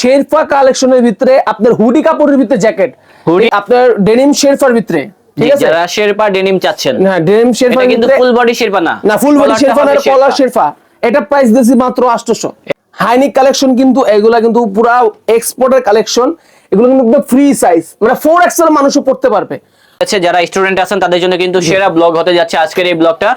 শেরফা কালেকশনের ভিতরে আপনার হুডি কাপড়ের ভিতরে জ্যাকেট Hoodie? আপনার ডেনিম শেরফার ভিতরে ঠিক যারা শেরপা ডেনিম চাচ্ছেন। হ্যাঁ ডেনিম শেরফার কিন্তু ফুল বডি শেরপা না। না ফুল বডি না কলার এটা প্রাইস মাত্র 800 হাইনিক কালেকশন কিন্তু এগুলা কিন্তু পুরা এক্সপোর্টের কালেকশন এগুলো কিন্তু ফ্রি সাইজ মানে 4 এক্সেল মানুষও পড়তে পারবে। আছে যারা স্টুডেন্ট আছেন তাদের জন্য কিন্তু সেরা ব্লগ হতে যাচ্ছে আজকের এই ব্লগটা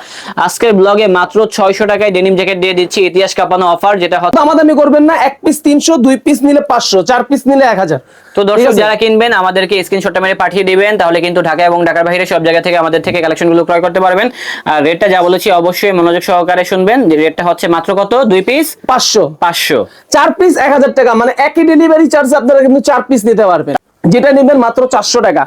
আজকের ব্লগে মাত্র ছয়শো টাকায় ডেনিম জ্যাকেট দিয়ে দিচ্ছি ইতিহাস কাঁপানো অফার যেটা হচ্ছে দামাদামি করবেন না এক পিস 300 দুই পিস নিলে 500 চার পিস নিলে 1000 তো দর্শক যারা কিনবেন আমাদেরকে স্ক্রিনশটটা মেরে পাঠিয়ে দিবেন তাহলে কিন্তু ঢাকা এবং ঢাকার বাইরে সব জায়গা থেকে আমাদের থেকে কালেকশনগুলো ক্রয় করতে পারবেন। আর রেটটা যা বলেছি অবশ্যই মনোযোগ সহকারে শুনবেন। রেটটা হচ্ছে মাত্র কত? দুই পিস 500 পাঁচশো। চার পিস এক হাজার টাকা মানে একই ডেলিভারি চার্জ আপনারা কিন্তু চার পিস নিতে পারবেন। যেটা নেবেন মাত্র চারশো টাকা।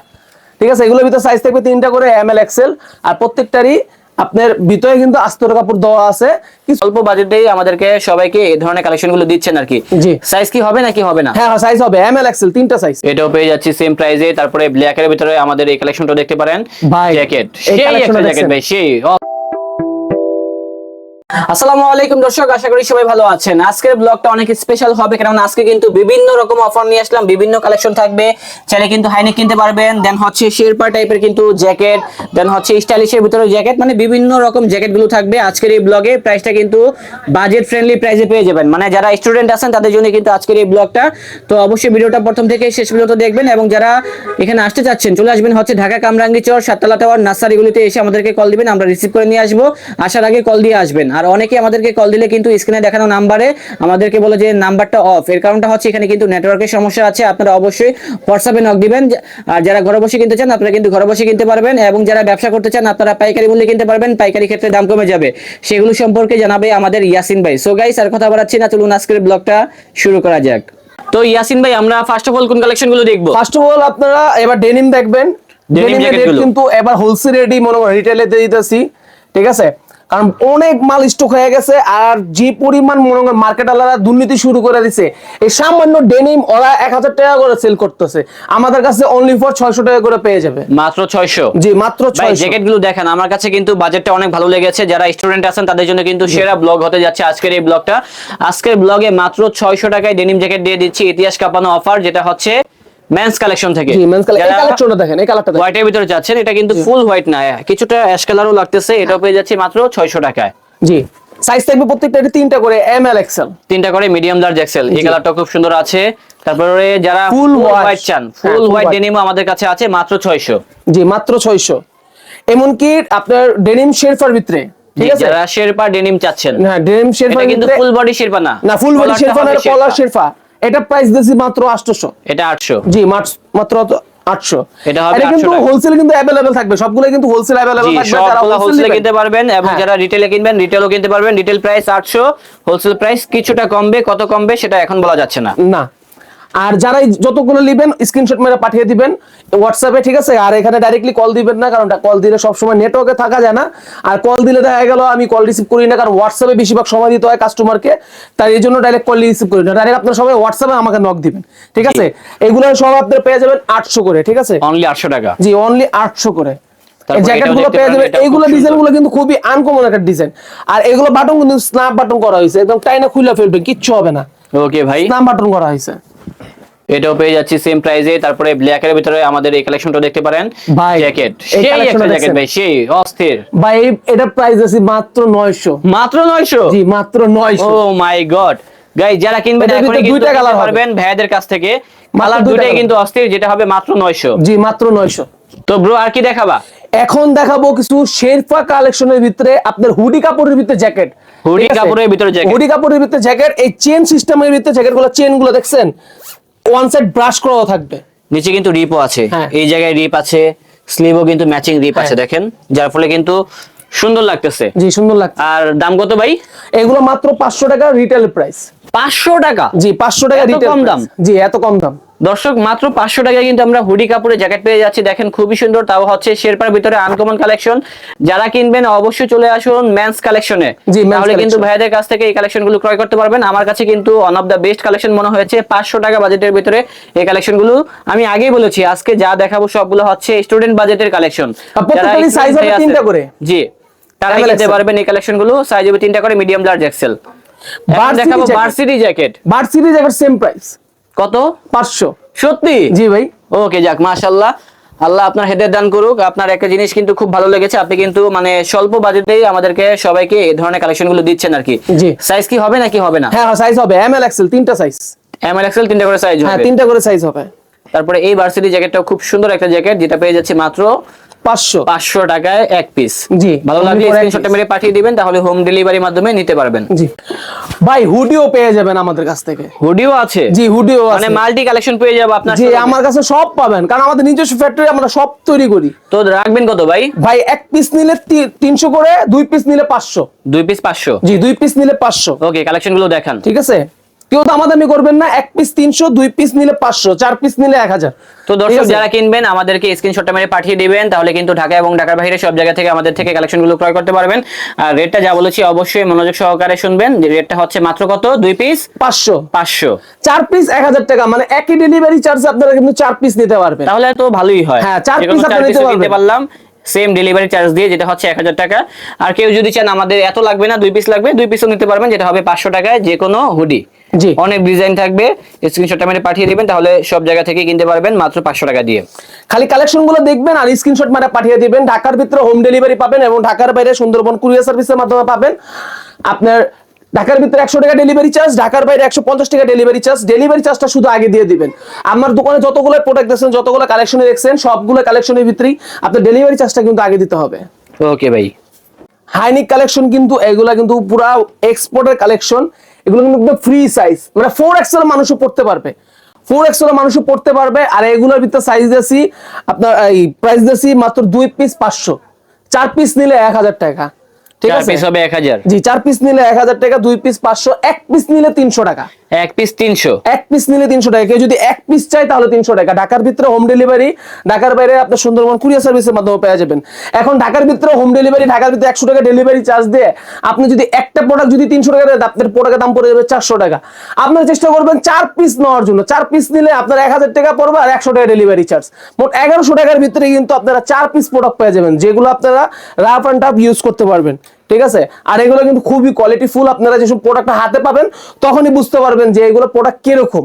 ঠিক আছে? এগুলোর ভিতরে সাইজ থাকবে তিনটা করে এম এল এক্সেল আর প্রত্যেকটারই আপনার ভিতরে কিন্তু আস্তর কাপড় দেওয়া আছে। কিছু অল্প বাজেটেই আমাদেরকে সবাইকে এই ধরনের কালেকশনগুলো দিচ্ছেন আর কি। জি। সাইজ কি হবে নাকি হবে না? হ্যাঁ সাইজ হবে। এম এল এক্সেল তিনটা সাইজ এটাও পেয়ে যাচ্ছি সেম প্রাইজে তারপরে ব্ল্যাক এর ভিতরে আমাদের এই কালেকশনটা দেখতে পারেন। জ্যাকেট সেই একটা জ্যাকেট ভাই সেই। আসসালামু আলাইকুম দর্শক, আশা করি সবাই ভালো আছেন। আজকের ব্লগটা অনেক স্পেশাল হবে কারণ আজকে কিন্তু বিভিন্ন রকম অফার নিয়ে আসলাম, বিভিন্ন কালেকশন থাকবে। চাইলে কিন্তু হাইনেক কিনতে পারবেন দেন হচ্ছে শেরপা টাইপের কিন্তু জ্যাকেট দেন হচ্ছে স্টাইলিশের ভিতরে জ্যাকেট মানে বিভিন্ন রকম জ্যাকেটগুলো থাকবে আজকের এই ব্লগে প্রাইসটা কিন্তু বাজেট ফ্রেন্ডলি প্রাইসে পেয়ে যাবেন। মানে যারা স্টুডেন্ট আছেন, তাদের জন্য কিন্তু আজকের এই ব্লগটা তো অবশ্যই ভিডিওটা প্রথম থেকে শেষ পর্যন্ত দেখবেন এবং যারা এখানে আসতে চাচ্ছেন, চলে আসবেন হচ্ছে ঢাকা কামরাঙ্গি চর, সাততলা টাওয়ার নার্সারিগুলিতে এসে আমাদেরকে কল দিবেন, আমরা রিসিভ করে নিয়ে আসব। আসার আগে কল দিয়ে আসবেন। আর অনেকে আমাদেরকে কল দিলে কিন্তু স্ক্রিনে দেখানো নাম্বারে আমাদেরকে বলে যে নাম্বারটা অফ এর কারণটা হচ্ছে এখানে কিন্তু নেটওয়ার্কের সমস্যা আছে। আপনারা অবশ্যই হোয়াটসঅ্যাপে নক দিবেন। আর যারা ঘরে বসে কিনতে চান আপনারা কিন্তু ঘরে বসে কিনতে পারবেন এবং যারা ব্যবসা করতে চান আপনারা পাইকারি মূল্যে কিনতে পারবেন। পাইকারি ক্ষেত্রে দাম কমে যাবে। সেগুলো সম্পর্কে জানাবে আমাদের ইয়াসিন ভাই। সো গাইস আর কথা বাড়াচ্ছি না। চলুন আজকের ব্লগটা শুরু করা যাক। তো ইয়াসিন ভাই আমরা ফার্স্ট অফ অল কোন কালেকশনগুলো দেখব? ফার্স্ট অফ অল আপনারা এবার ডেনিম দেখবেন। ডেনিম। কিন্তু এবার হোলসেল রেডি মনে হয় রিটেলে দিতেছি। ঠিক আছে? কারণ অনেক মাল স্টক হয়ে গেছে আর যে পরিমাণ মনে হয় মার্কেট আলাদা দুর্নীতি শুরু করে দিছে এই সামান্য ডেনিম ওরা এক হাজার টাকা করে সেল করতেছে। আমাদের কাছে অনলি ফর ছয়শো টাকা করে পেয়ে যাবে। মাত্র ছয়শো? জি মাত্র জ্যাকেটগুলো দেখেন আমার কাছে কিন্তু বাজেটটা অনেক ভালো লেগেছে। যারা স্টুডেন্ট আছেন তাদের জন্য কিন্তু সেরা ব্লগ হতে যাচ্ছে আজকের এই ব্লগটা আজকের ব্লগে মাত্র ছয়শো টাকায় ডেনিম জ্যাকেট দিয়ে দিচ্ছি ইতিহাস কাঁপানো অফার যেটা হচ্ছে মেন্স কালেকশন থেকে। জি মেন্স কালার এই কালেকশনটা দেখেন এই কালারটা দেখেন। হোয়াইটের ভিতরে যাচ্ছেন এটা কিন্তু ফুল হোয়াইট না কিছুটা অ্যাশ কালারও লাগতেছে এটাও পেয়ে যাচ্ছে মাত্র ছয়শো টাকায়। জি। সাইজ থাকবে প্রত্যেকটা তিনটা করে এম এল এক্সেল তিনটা করে মিডিয়াম লার্জ এক্সেল এই কালারটা খুব সুন্দর আছে। তারপরে যারা ফুল হোয়াইট চান হ্যাঁ, ফুল হোয়াইট। ডেনিমও আমাদের কাছে আছে মাত্র ছয়শো। জি মাত্র ছয়শো। এমনকি আপনার ডেনিম শেরফার ভিতরে ঠিক আছে? যারা শেরপা ডেনিম চাচ্ছেন হ্যাঁ ডেনিম এটা শেরফার কিন্তু ফুল বডি শেরপা না। না ফুল বডি শেরফা না কলার শেরপা। শেরফা এটা প্রাইস দিয়েছি মাত্র 800 এটা আটশো জি মাত্র- মাত্র 800 এটা হবে কিন্তু 800 টাকা। হোলসেল কিন্তু अवेलेबल থাকবে সবগুলো কিন্তু হোলসেল अवेलेबल জি থাকবে সব যারা হোলসেলে হোলসেল কিনতে পারবেন এবং হ্যাঁ। যারা রিটেলে কিনবেন রিটেলও কিনতে পারবেন রিটেল প্রাইস আটশো হোলসেল প্রাইস কিছুটা কমবে কত কমবে সেটা এখন বলা যাচ্ছে না না আর যারা যতগুলো নেবেন স্ক্রিনশট মেরে পাঠিয়ে দিবেন হোয়াটসঅ্যাপে ঠিক আছে? আর এখানে ডাইরেক্টলি কল দিবেন না কারণ কল দিলে সবসময় নেটওয়ার্কে থাকা যায় না। আর কল দিলে দেখা গেল আমি কল রিসিভ করি না কারণ হোয়াটসঅ্যাপে বেশিরভাগ সময় দিতে হয় কাস্টমারকে তাই এই জন্য ডাইরেক্ট কল রিসিভ করি না। ডাইরেক্ট আপনারা সবাই হোয়াটসঅ্যাপে আমাকে নক দিবেন ঠিক আছে? এগুলো সব আপনারা পেয়ে যাবেন আটশো করে ঠিক আছে? অনলি আটশো টাকা। জি অনলি আটশো করে। তারপর জ্যাকেট এটাও গুলো দেখতে পেয়ে পারেন, যাবেন। এটাও খুব এইগুলো সুন্দর। গুলো কিন্তু খুবই আনকমন একটা ডিজাইন আর এগুলো বাটন কিন্তু স্ন্যাপ বাটন করা হয়েছে একদম টাইনা খুলে ফেলবে কিচ্ছু হবে না। ওকে ভাই। স্ন্যাপ বাটন করা হয়েছে। এটাও পেয়ে যাচ্ছি সেম প্রাইসে তারপরে ব্ল্যাক এর ভিতরে আমাদের এই কালেকশনটা দেখতে পারেন। ভাই, জ্যাকেট সেই একটা জ্যাকেট ভাই সেই অস্থির। ভাই এটা প্রাইস আছে মাত্র নয়শো। মাত্র নয়শো? জি মাত্র 900 ও মাই গড গাই যারা কিনবেন কিন্তু দুইটা হবে। পারবেন ভাইয়াদের কাছ থেকে। কালার দুইটা দুইটাই কিন্তু অস্থির যেটা হবে মাত্র নয়শো। জি মাত্র নয়শো। তো ব্রো আর কি দেখাবা? এখন দেখাবো কিছু শেরফা কালেকশনের ভিতরে আপনার হুডি কাপড়ের ভিতরে জ্যাকেট হুডি কাপড়ের ভিতরে jacket। হুডি কাপড়ের ভিতরে জ্যাকেট এই চেন সিস্টেমের ভিতরে জ্যাকেটগুলো চেনগুলো দেখছেন? ওয়ান সাইড ব্রাশ করাও থাকবে। নিচে কিন্তু রিপও আছে। হ্যাঁ। এই জায়গায় রিপ আছে স্লিভও কিন্তু ম্যাচিং রিপ আছে হ্যাঁ। দেখেন যার ফলে কিন্তু সুন্দর লাগতেছে। জি সুন্দর লাগছে। আর দাম কত ভাই? এগুলো মাত্র পাঁচশো টাকা রিটেল প্রাইস পাঁচশো টাকা? জি পাঁচশো টাকা রিটেল কম দাম? জি এত কম দাম। দর্শক মাত্র পাঁচশো টাকায় কিন্তু আমরা হুডি কাপড়ের জ্যাকেট পেয়ে যাচ্ছি। দেখেন খুবই সুন্দর তাও হচ্ছে শেরপার ভিতরে আনকমন কালেকশন যারা কিনবেন অবশ্যই চলে আসুন মেন্স কালেকশনে তাহলে কিন্তু। ভাইয়াদের কাছ থেকে এই কালেকশনগুলো ক্রয় করতে পারবেন। আমার কাছে কিন্তু one of the best collection মনে হয়েছে পাঁচশো টাকা বাজেটের ভিতরে এই কালেকশনগুলো। আমি আগেই বলেছি আজকে যা দেখাবো সবগুলো হচ্ছে স্টুডেন্ট বাজেটের কালেকশন। জি তারা কিনতে পারবেন এই কালেকশনগুলো। সাইজ হবে তিনটা করে মিডিয়াম লার্জ এক্সেল দেখাবো। Varsity jacket varsity jacket same price কত? পাঁচশো। সত্যি? জি ভাই। ওকে যাক মাশাল্লাহ আল্লাহ আপনার হেদের দান করুক। আপনার একটা জিনিস কিন্তু খুব ভালো লেগেছে। আপনি কিন্তু মানে স্বল্প বাজেটেই আমাদেরকে সবাইকে এই ধরনের কালেকশনগুলো দিচ্ছেন আর কি। জি। সাইজ কি হবে নাকি হবে না? হ্যাঁ সাইজ হবে। এম এল এক্সেল তিনটা সাইজ এম এল এক্সেল তিনটা করে সাইজ হ্যাঁ হবে। তিনটা করে সাইজ হবে। তারপরে এই ভার্সিটি জ্যাকেটটাও খুব সুন্দর একটা জ্যাকেট যেটা পেয়ে যাচ্ছে মাত্র পাঁচশো। পাঁচশো টাকায় এক পিস জি। ভালো লাগলে স্ক্রিনশটটা মেরে পাঠিয়ে দিবেন তাহলে হোম ডেলিভারির মাধ্যমে নিতে পারবেন। জি। ভাই হুডিও পেয়ে যাবেন আমাদের কাছ থেকে। হুডিও আছে? জি হুডিও মানে মাল্টি কালেকশন পেয়ে যাব আপনার জি আমার কাছে সব পাবেন কারণ আমাদের নিজস্ব ফ্যাক্টরি আমরা সব তৈরি করি। তো রাখবেন কত ভাই? ভাই এক পিস নিলে তি- তিনশো করে দুই পিস নিলে পাঁচশো। দুই পিস পাঁচশো? জি দুই পিস নিলে পাঁচশো। ওকে কালেকশনগুলো দেখান। ঠিক আছে? কেউ দামাদামি করবেন না এক পিস তিনশো দুই পিস নিলে পাঁচশো চার পিস নিলে এক হাজার। তো দর্শক যারা কিনবেন আমাদেরকে স্ক্রিনশটটা মেরে পাঠিয়ে দিবেন তাহলে কিন্তু ঢাকা এবং ঢাকার বাইরে সব জায়গা থেকে আমাদের থেকে কালেকশনগুলো ক্রয় করতে পারবেন। আর রেটটা যা বলেছি অবশ্যই মনোযোগ সহকারে শুনবেন। যে রেটটা হচ্ছে মাত্র কত? দুই পিস পাঁচশো। পাঁচশো। চার পিস এক হাজার টাকা মানে একই ডেলিভারি চার্জ আপনারা কিন্তু চার পিস নিতে পারবেন। তাহলে তো ভালোই হয়। হ্যাঁ, চার যে কোনো piece চার আপনি নিতে পারলাম সেম ডেলিভারি চার্জ দিয়ে যেটা হচ্ছে এক হাজার টাকা। আর কেউ যদি চান আমাদের এত লাগবে না দুই পিস লাগবে দুই পিসও নিতে পারবেন যেটা হবে পাঁচশো টাকায় যে কোনো হুডি অনেক ডিজাইন থাকবে স্ক্রিনশটটা মেরে পাঠিয়ে দিবেন তাহলে সব জায়গা থেকে কিনতে পারবেন মাত্র পাঁচশো টাকা দিয়ে। খালি কালেকশনগুলো দেখবেন আর স্ক্রিনশট মারা পাঠিয়ে দিবেন। ঢাকার ভিতরে হোম ডেলিভারি পাবেন এবং ঢাকার বাইরে সুন্দরবন কুরিয়ার সার্ভিসের মাধ্যমে পাবেন। আপনার ঢাকার ভিতরে একশো টাকা ডেলিভারি চার্জ ঢাকার বাইরে একশো পঞ্চাশ টাকা ডেলিভারি চার্জ ডেলিভারি চার্জটা শুধু আগে দিয়ে দিবেন। আমার দোকানে যতগুলো প্রোডাক্ট দেখছেন যতগুলো কালেকশনে দেখছেন সবগুলো কালেকশনের ভিতরেই আপনার ডেলিভারি চার্জটা কিন্তু আগে দিতে হবে। ওকে ভাই হাইনিক কালেকশন কিন্তু এগুলা কিন্তু পুরা এক্সপোর্টের কালেকশন এগুলো কিন্তু একদম ফ্রি সাইজ মানে ফোর এক্সেল মানুষও পড়তে পারবে। ফোর এক্সেল মানুষও পড়তে পারবে আর এগুলোর ভিতরে সাইজ দিয়েছি আপনার এই প্রাইস দিয়েছি মাত্র দুই পিস পাঁচশো। চার পিস নিলে এক হাজার টাকা। ঠিক আছে? পিস হবে এক হাজার। জি চার পিস নিলে এক হাজার টাকা দুই পিস পাঁচশো এক পিস নিলে তিনশো টাকা। এক পিস তিনশো। এক পিস নিলে তিনশো টাকা। কেউ যদি এক পিস চাই তাহলে তিনশো টাকা। ঢাকার ভিতরে হোম ডেলিভারি ঢাকার বাইরে আপনার সুন্দরবন কুরিয়ার সার্ভিসের মাধ্যমে পেয়ে যাবেন। এখন ঢাকার ভিতরে হোম ডেলিভারি ঢাকার ভিতরে একশো টাকা ডেলিভারি চার্জ দিয়ে আপনি যদি একটা প্রোডাক্ট যদি তিনশো টাকা দেন, আপনার প্রোডাক্টের দাম পড়ে যাবে চারশো টাকা। আপনার চেষ্টা করবেন চার পিস নেওয়ার জন্য। চার পিস নিলে আপনার এক হাজার টাকা পড়বে আর একশো টাকা ডেলিভারি চার্জ মোট এগারোশো টাকার ভিতরে কিন্তু আপনারা চার পিস প্রোডাক্ট পেয়ে যাবেন, যেগুলো আপনারা রাফ অ্যান্ড টাফ ইউজ করতে পারবেন। ঠিক আছে? আর এগুলো কিন্তু খুবই কোয়ালিটি ফুল আপনারা যেসব প্রোডাক্টটা হাতে পাবেন তখনই বুঝতে পারবেন যে এগুলো প্রোডাক্ট কীরকম।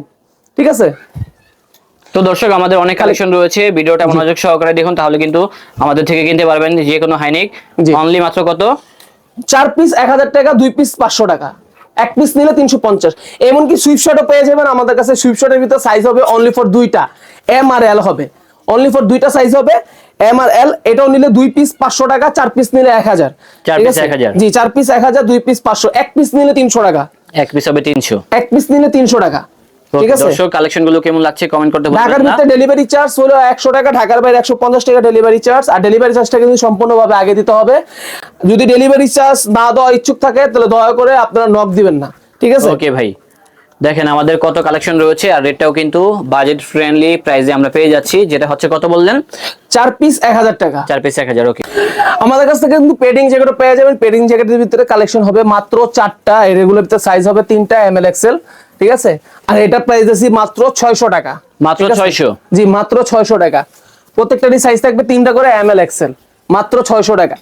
ঠিক আছে? তো দর্শক আমাদের অনেক কালেকশন রয়েছে ভিডিওটা মনোযোগ সহকারে দেখুন তাহলে কিন্তু আমাদের থেকে কিনতে পারবেন যে কোনো হাইনিক। অনলি মাত্র কত? চার পিস এক হাজার টাকা দুই পিস পাঁচশো টাকা। এক পিস নিলে তিনশো পঞ্চাশ। এমনকি সুইপশটও পেয়ে যাবেন আমাদের কাছে। সুইপশটের ভিতরে সাইজ হবে অনলি ফর দুইটা। এম আর এল হবে। অনলি ফর দুইটা সাইজ হবে। এম আর এল এটাও নিলে দুই পিস পাঁচশো টাকা চার পিস নিলে এক হাজার। চার ঠিক piece আছে? 1000 জি চার পিস এক হাজার দুই পিস পাঁচশো। এক পিস নিলে তিনশো টাকা। এক পিস হবে তিনশো। এক পিস নিলে তিনশো টাকা। ঠিক আছে? দর্শক কালেকশনগুলো কেমন লাগছে কমেন্ট করতে ভুলবেন না। ভিতরে ডেলিভারি চার্জ হলো টাকা ঢাকার বাইরে একশো পঞ্চাশ টাকা ডেলিভারি চার্জ আর ডেলিভারি চার্জটা কিন্তু সম্পূর্ণভাবে আগে দিতে হবে। যদি ডেলিভারি চার্জ না দেওয়া ইচ্ছুক থাকে তাহলে দয়া করে আপনারা নক দিবেন না। ঠিক আছে? ওকে ভাই। দেখেন আমাদের কত কালেকশন রয়েছে আর রেটটাও কিন্তু বাজেট ফ্রেন্ডলি প্রাইসে আমরা পেয়ে যাচ্ছি। যেটা হচ্ছে কত বললেন? চার পিস এক হাজার টাকা। চার পিস এক হাজার ওকে আমাদের কাছ থেকে কিন্তু পেডিং জ্যাকেটও পেয়ে যাবেন। পেডিং জ্যাকেটের ভিতরে কালেকশন হবে মাত্র চারটা। এর এগুলোর ভিতরে সাইজ হবে তিনটা এম এল এক্সেল ঠিক আছে? আর এটা প্রাইস আছে মাত্র ছয়শো টাকা। মাত্র ছয়শো? জি মাত্র ছয়শো টাকা। প্রত্যেকটারই সাইজ থাকবে তিনটা করে এম এল এক্সেল মাত্র ছয়শো টাকা।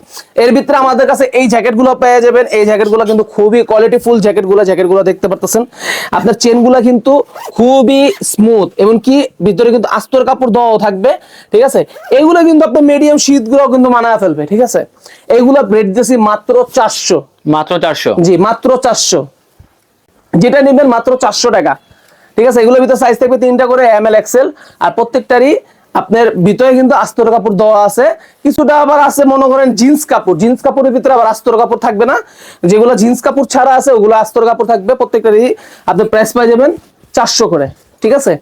এর ভিতরে আমাদের কাছে এই জ্যাকেটগুলো পেয়ে যাবেন। এই জ্যাকেটগুলো কিন্তু খুবই কোয়ালিটি ফুল জ্যাকেটগুলো জ্যাকেটগুলো দেখতে পারতেছেন। আপনার চেনগুলো কিন্তু খুবই স্মুথ এমনকি ভিতরে কিন্তু আস্তর কাপড় দেওয়াও থাকবে ঠিক আছে? এইগুলো কিন্তু আপনার মিডিয়াম শীতগুলো কিন্তু মানায় ফেলবে ঠিক আছে? এইগুলো রেট দিয়েছি মাত্র চারশো। মাত্র চারশো? জি মাত্র চারশো। যেটা নেবেন মাত্র চারশো টাকা ঠিক আছে? এগুলোর ভিতরে সাইজ থাকবে তিনটা করে এম এল এক্সেল আর প্রত্যেকটারই আপনার ভিতরে কিন্তু আস্তর কাপড় দেওয়া আছে। কিছুটা আবার আছে মনে করেন জিন্স কাপড়। জিন্স কাপড়ের ভিতরে আবার আস্তর কাপড় থাকবে না। যেগুলো জিন্স কাপড় ছাড়া আছে, ওগুলো আস্তর কাপড় থাকবে। প্রত্যেকটারই আপনি প্রাইস পাই যাবেন চারশো করে। ঠিক আছে?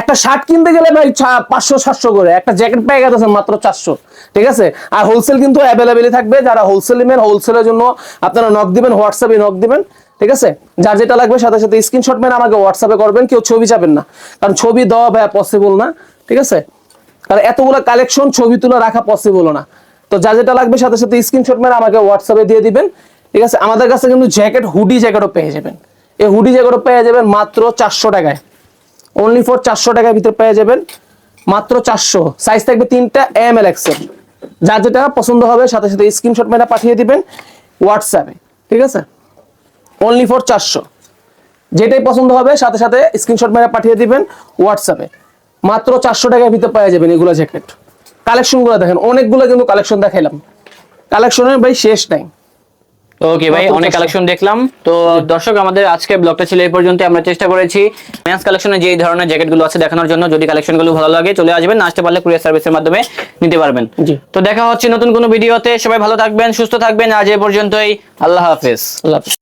একটা শার্ট কিনতে গেলে ভাই পাঁচশো, সাতশো করে। একটা জ্যাকেট পেয়ে গেছে মাত্র চারশো। ঠিক আছে? আর হোলসেল কিন্তু অ্যাভেলেবেলই থাকবে। যারা হোলসেল নেবেন হোলসেলের জন্য আপনারা নক দিবেন হোয়াটসঅ্যাপে নক দিবেন। ঠিক আছে? যার যেটা লাগবে সাথে সাথে স্ক্রিনশট মেরে আমাকে হোয়াটসঅ্যাপে করবেন। কেউ ছবি চাবেন না। কারণ ছবি দেওয়া ভাই পসিবল না। ঠিক আছে? কারণ এতগুলো কালেকশন ছবি তুলে রাখা পসিবল না। তো যা যেটা লাগবে সাথে সাথে স্ক্রিনশট মেরে আমাকে হোয়াটসঅ্যাপে দিয়ে দিবেন। ঠিক আছে? আমাদের কাছে কিন্তু জ্যাকেট হুডি জ্যাকেটও পেয়ে যাবেন। এই হুডি জ্যাকেটও পেয়ে যাবেন মাত্র চারশো টাকায়। অনলি ফর চারশো টাকার ভিতরে পেয়ে যাবেন মাত্র চারশো। সাইজ থাকবে তিনটা এম এল এক্সেল যার যেটা পছন্দ হবে, সাথে সাথে স্ক্রিনশট মেরে পাঠিয়ে দিবেন হোয়াটসঅ্যাপে ঠিক আছে? অনলি ফর চারশো। যেটাই পছন্দ হবে, সাথে সাথে স্ক্রিনশট মেরে পাঠিয়ে দিবেন হোয়াটসঅ্যাপে মাত্র চারশো টাকার ভিতরে পাওয়া যাবেন এগুলো জ্যাকেট। কালেকশনগুলো দেখেন অনেকগুলো কিন্তু কালেকশন দেখাইলাম। কালেকশনের ভাই শেষ নাই। ওকে ভাই অনেক কালেকশন দেখলাম। তো দর্শক আমাদের আজকে ব্লগটা ছিল এই পর্যন্ত। আমরা চেষ্টা করেছি মেন্স কালেকশনে যে ধরনের জ্যাকেটগুলো আছে দেখানোর জন্য। যদি কালেকশনগুলো ভালো লাগে চলে আসবেন। আসতে পারলে কুরিয়ার সার্ভিসের মাধ্যমে নিতে পারবেন। জি। তো দেখা হচ্ছে নতুন কোনো ভিডিওতে। সবাই ভালো থাকবেন সুস্থ থাকবেন। আজ এ পর্যন্তই। আল্লাহ হাফেজ। আল্লাহ হাফেজ।